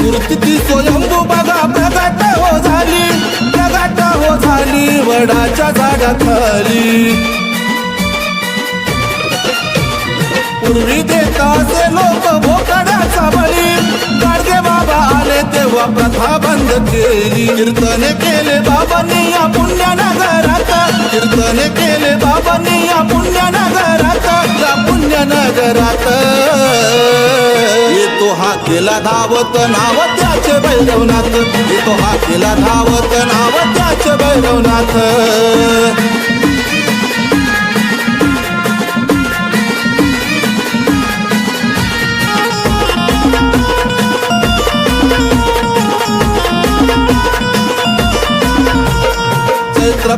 मूर्ती स्वयंभू बघा प्रगट हो झाली प्रगट हो झाली वडाच्या झाडाखाली. असे लोक भोकड्याचा बळी. काढते बाबा आले तेव्हा प्रथा बंद केली. कीर्तने केले बाबांनी या पुण्यनगरात. कीर्तने केले बाबांनी या पुण्यनगरात. या पुण्यनगरात. येतो हा केला धावत नाव त्याचे भैरवनाथ. येतो हा केला धावत नाव त्याचे भैरवनाथ.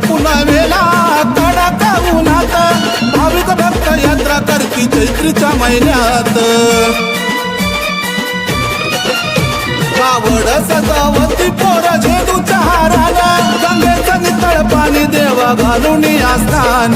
पुनवेला कडक उन्हात. भाविक भक्त यात्रा करती चैत्रीच्या महिन्यात. कावड सजावती पोर झेंडूच्या हाराला गंगेचं नितळ पाणी देवा घालून आस्थान